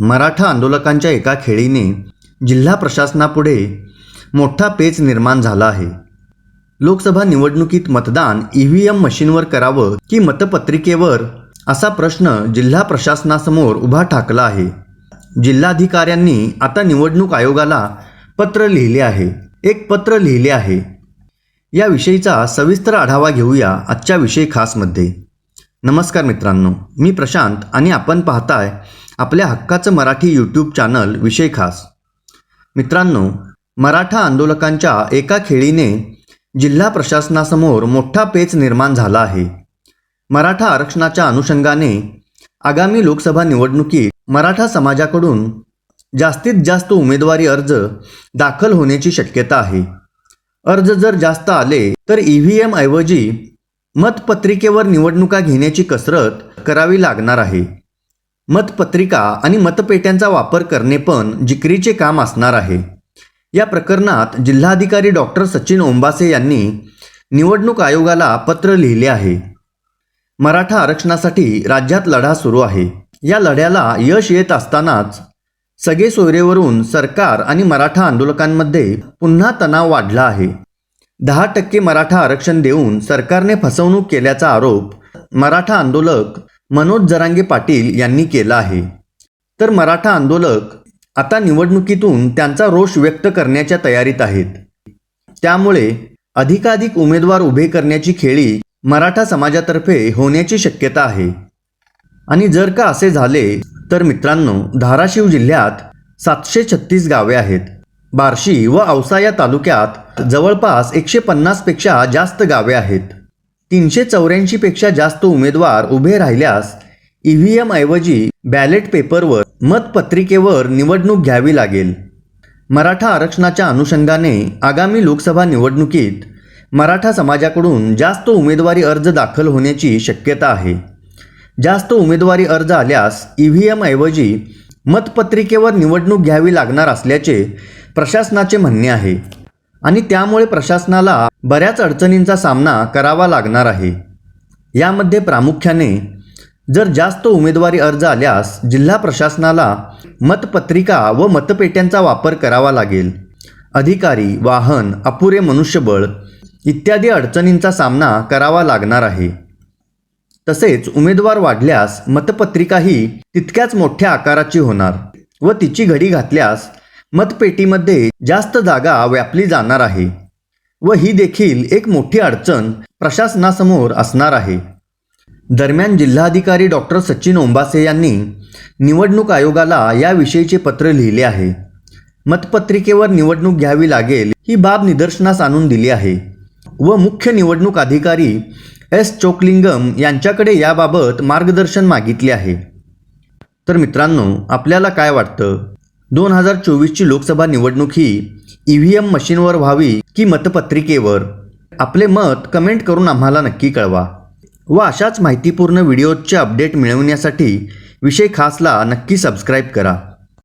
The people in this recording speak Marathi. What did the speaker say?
मराठा आंदोलकांच्या एका खेळीने जिल्हा प्रशासनापुढे मोठा पेच निर्माण झाला आहे. लोकसभा निवडणुकीत मतदान ई व्ही एम मशीनवर करावं की मतपत्रिकेवर असा प्रश्न जिल्हा प्रशासनासमोर उभा ठाकला आहे. जिल्हाधिकाऱ्यांनी आता निवडणूक आयोगाला पत्र लिहिले आहे. एक पत्र लिहिले आहे. याविषयीचा सविस्तर आढावा घेऊया आजच्या विषय खासमध्ये. नमस्कार मित्रांनो मी प्रशांत आणि आपण पाहताय आपल्या हक्काचं मराठी यूट्यूब चॅनल विषय खास. मित्रांनो मराठा आंदोलकांच्या एका खेळीने जिल्हा प्रशासनासमोर मोठा पेच निर्माण झाला आहे. मराठा आरक्षणाच्या अनुषंगाने आगामी लोकसभा निवडणुकीत मराठा समाजाकडून जास्तीत जास्त उमेदवारी अर्ज दाखल होण्याची शक्यता आहे. अर्ज जर जास्त आले तर ई व्ही एम ऐवजी मतपत्रिकेवर निवडणुका घेण्याची कसरत करावी लागणार आहे. मतपत्रिका आणि मतपेट्यांचा वापर करणे पण जिकरीचे काम असणार आहे. या प्रकरणात जिल्हाधिकारी डॉक्टर सचिन ओंबासे यांनी निवडणूक आयोगाला पत्र लिहिले आहे. मराठा आरक्षणासाठी राज्यात लढा सुरू आहे. या लढ्याला यश येत असतानाच सगळे सोयरेवरून सरकार आणि मराठा आंदोलकांमध्ये पुन्हा तणाव वाढला आहे. दहा टक्के मराठा आरक्षण देऊन सरकारने फसवणूक केल्याचा आरोप मराठा आंदोलक मनोज जरांगे पाटील यांनी केला आहे. तर मराठा आंदोलक आता निवडणुकीतून त्यांचा रोष व्यक्त करण्याच्या तयारीत आहेत. त्यामुळे अधिकाधिक उमेदवार उभे करण्याची खेळी मराठा समाजातर्फे होण्याची शक्यता आहे. आणि जर का असे झाले तर मित्रांनो धाराशिव जिल्ह्यात सातशे छत्तीस गावे आहेत. बार्शी व औसा या तालुक्यात जवळपास एकशे पन्नासपेक्षा जास्त गावे आहेत. तीनशे चौऱ्याऐंशीपेक्षा जास्त उमेदवार उभे राहिल्यास ई व्ही एम ऐवजी बॅलेट पेपरवर मतपत्रिकेवर निवडणूक घ्यावी लागेल. मराठा आरक्षणाच्या अनुषंगाने आगामी लोकसभा निवडणुकीत मराठा समाजाकडून जास्त उमेदवारी अर्ज दाखल होण्याची शक्यता आहे. जास्त उमेदवारी अर्ज आल्यास ई व्ही एम ऐवजी मतपत्रिकेवर निवडणूक घ्यावी लागणार असल्याचे प्रशासनाचे म्हणणे आहे. आणि त्यामुळे प्रशासनाला बऱ्याच अडचणींचा सामना करावा लागणार आहे. यामध्ये प्रामुख्याने जर जास्त उमेदवारी अर्ज आल्यास जिल्हा प्रशासनाला मतपत्रिका व मतपेट्यांचा वापर करावा लागेल. अधिकारी वाहन अपुरे मनुष्यबळ इत्यादी अडचणींचा सामना करावा लागणार आहे. तसेच उमेदवार वाढल्यास मतपत्रिकाही तितक्याच मोठ्या आकाराची होणार व तिची घडी घातल्यास मतपेटीमध्ये जास्त जागा व्यापली जाणार आहे व ही देखील एक मोठी अडचण प्रशासनासमोर असणार आहे. दरम्यान जिल्हाधिकारी डॉक्टर सचिन ओंबासे यांनी निवडणूक आयोगाला याविषयीचे पत्र लिहिले आहे. मतपत्रिकेवर निवडणूक घ्यावी लागेल ही बाब निदर्शनास आणून दिली आहे व मुख्य निवडणूक अधिकारी एस. चोकलिंगम यांच्याकडे याबाबत मार्गदर्शन मागितले आहे. तर मित्रांनो आपल्याला काय वाटतं? दोन हजार चोवीसची लोकसभा निवडणूक ही ई व्ही एम मशीनवर व्हावी की मतपत्रिकेवर? आपले मत कमेंट करून आम्हाला नक्की कळवा. व अशाच माहितीपूर्ण व्हिडिओजचे अपडेट मिळवण्यासाठी विषय खासला नक्की सबस्क्राईब करा.